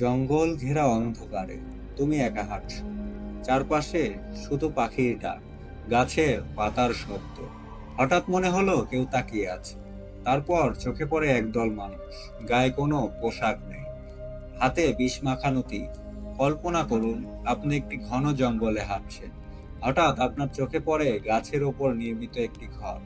জঙ্গল ঘেরা অন্ধকারে, তুমি একা হাঁটছ। চারপাশে শুধু পাখির ডাক গাছের পাতার শব্দ। হঠাৎ মনে হলো কেউ তাকিয়ে আছে। তারপর চোখে পড়ে একদল মানুষ, গায়ে কোনো পোশাক নেই। হাতে বিষ মাখানো তীর কল্পনা করুন, আপনি একটি ঘন জঙ্গলে হাঁটছেন। হঠাৎ আপনার চোখে পড়ে গাছের ওপর নির্মিত একটি ঘর।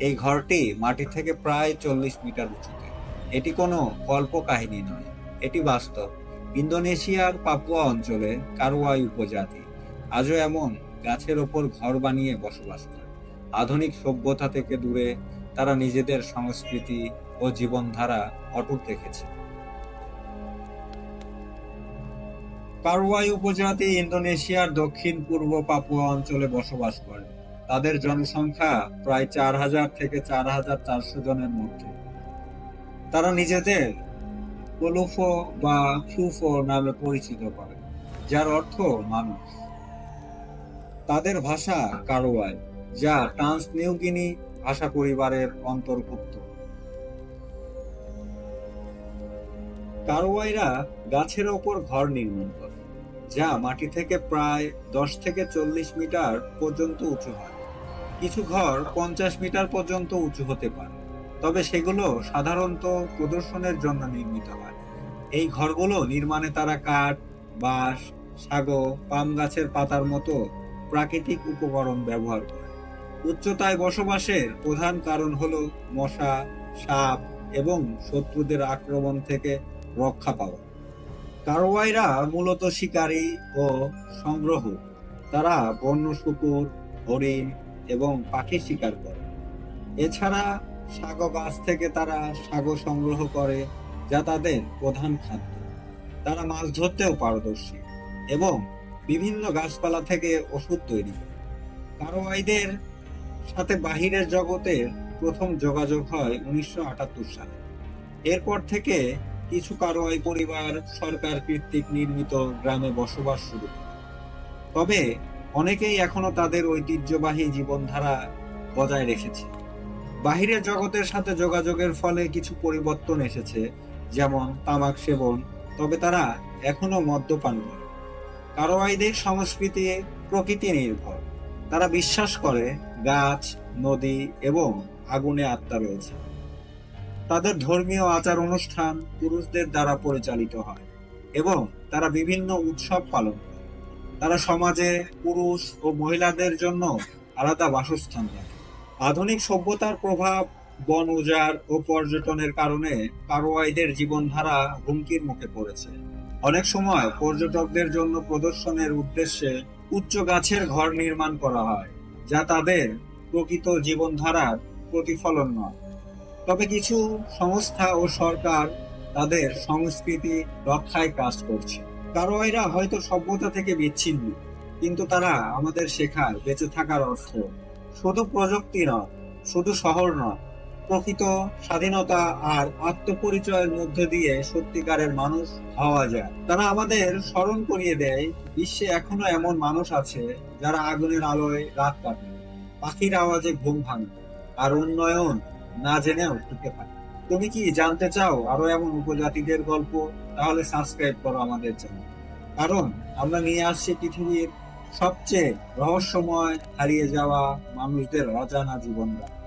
এই ঘরটি মাটি থেকে প্রায় চল্লিশ মিটার উঁচুতে। এটি কোনো কল্প কাহিনী নয়, এটি বাস্তব। ইন্দোনেশিয়ার পাপুয়া অঞ্চলে কারওয়াই উপজাতি আজও এমন গাছের ওপর ঘর বানিয়ে বসবাস করে। আধুনিক সভ্যতা থেকে দূরে তারা নিজেদের সংস্কৃতি ও জীবনধারা অটুট রেখেছে কারওয়াই উপজাতি ইন্দোনেশিয়ার দক্ষিণ পূর্ব পাপুয়া অঞ্চলে বসবাস করে। তাদের জনসংখ্যা প্রায় চার হাজার থেকে চার হাজার চারশো জনের মধ্যে। তারা নিজেদের কোলোফো বা ফ্লুফো নামে পরিচিত করে, যার অর্থ মানুষ। তাদের ভাষা কারোয়াই যা ট্রান্স নিউগিনি ভাষা পরিবারের অন্তর্ভুক্ত। কারোয়াইরা গাছের ওপর ঘর নির্মাণ করে, যা মাটি থেকে প্রায় দশ থেকে চল্লিশ মিটার পর্যন্ত উঁচু হয়। কিছু ঘর পঞ্চাশ মিটার পর্যন্ত উঁচু হতে পারে। তবে সেগুলো সাধারণত প্রদর্শনের জন্য নির্মিত হয়। এই ঘরগুলো নির্মাণে তারা কাঠ, বাঁশ, সাগর, পাম গাছের পাতার মতো প্রাকৃতিক উপকরণ ব্যবহার করে। উচ্চতায় বসবাসের প্রধান কারণ হলো মশা, সাপ এবং শত্রুদের আক্রমণ থেকে রক্ষা পাওয়া। কারওয়াইরা মূলত শিকারী ও সংগ্রহ। তারা বন্য শুকুর, হরিণ এবং পাখি শিকার করে। এছাড়া সাগো গাছ থেকে তারা সাগো সংগ্রহ করে, যা তাদের প্রধান খাদ্য। তারা মাছ ধরতেও পারদর্শী এবং বিভিন্ন গাছপালা থেকে ওষুধ তৈরি করে। কারোয়াইদের সাথে বাহিরের জগতের প্রথম যোগাযোগ হয় উনিশশো আটাত্তর সালে। এরপর থেকে কিছু কারোয়াই পরিবার সরকার কর্তৃক নির্মিত গ্রামে বসবাস শুরু করে। তবে অনেকেই এখনও তাদের ঐতিহ্যবাহী জীবনধারা বজায় রেখেছে। বাহিরের জগতের সাথে যোগাযোগের ফলে কিছু পরিবর্তন এসেছে, যেমন তামাক সেবন, তবে তারা এখনও মদ্যপান করে। কারোয়াইদের সংস্কৃতি প্রকৃতি নির্ভর। তারা বিশ্বাস করে গাছ, নদী এবং আগুনে আত্মা রয়েছে। তাদের ধর্মীয় আচার অনুষ্ঠান পুরুষদের দ্বারা পরিচালিত হয় এবং তারা বিভিন্ন উৎসব পালন করে। তারা সমাজে পুরুষ ও মহিলাদের জন্য আলাদা বাসস্থান রাখে। আধুনিক সভ্যতার প্রভাব, বন উজাড় ও পর্যটনের কারণে কারোয়াইদের জীবনধারা হুমকির মুখে পড়েছে। অনেক সময় পর্যটকদের জন্য প্রদর্শনের উদ্দেশ্যে উচ্চ গাছের ঘর নির্মাণ করা হয়, যা তাদের প্রকৃত জীবনধারার প্রতিফলন নয়। তবে কিছু সংস্থা ও সরকার তাদের সংস্কৃতি রক্ষায় কাজ করছে। কারোয়াইরা হয়তো সভ্যতা থেকে বিচ্ছিন্ন, কিন্তু তারা আমাদের শেখার, বেঁচে থাকার অর্থ শুধু প্রযুক্তি নয়, শুধু শহর নয়, প্রকৃত স্বাধীনতা আর আত্মপরিচয়ের মধ্য দিয়ে সত্যিকারের মানুষ হওয়া যায়। তারা আমাদের স্মরণ করিয়ে দেয়, বিশ্বে এখনও এমন মানুষ আছে যারা আগুনের আলোয় রাত কাটে, পাখির আওয়াজে ঘুম ভাঙে, আর উন্নয়ন না জেনেও টিকে থাকে। তুমি কি জানতে চাও আরও এমন উপজাতিদের গল্প? তাহলে সাবস্ক্রাইব করো আমাদের চ্যানেল কারণ আমরা নিয়ে আসছি পৃথিবীর সবচেয়ে রহস্যময় হারিয়ে যাওয়া মানুষদের অজানা জীবনধারা